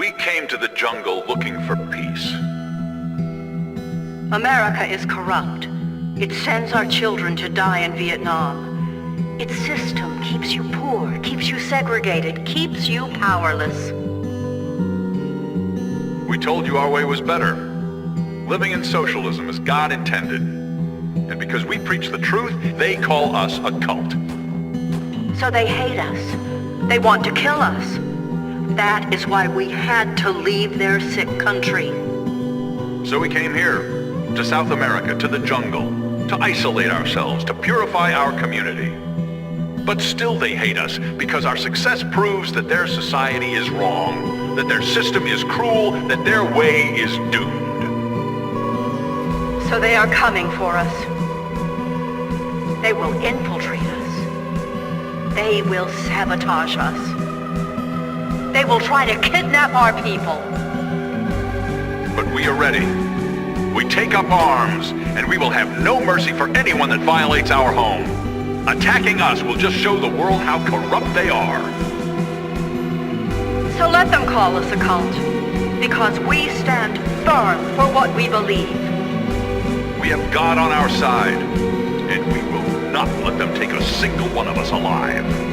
We came to the jungle looking for peace. America is corrupt. It sends our children to die in Vietnam. Its system keeps you poor, keeps you segregated, keeps you powerless. We told you our way was better. Living in socialism as God intended. And because we preach the truth, they call us a cult. So they hate us. They want to kill us. That is why we had to leave their sick country. So we came here, to South America, to the jungle, to isolate ourselves, to purify our community. But still they hate us because our success proves that their society is wrong, that their system is cruel, that their way is doomed. So they are coming for us. They will infiltrate us. They will sabotage us. They will try to kidnap our people. But we are ready. We take up arms, and we will have no mercy for anyone that violates our home. Attacking us will just show the world how corrupt they are. So let them call us a cult. Because we stand firm for what we believe. We have God on our side, and we will not let them take a single one of us alive.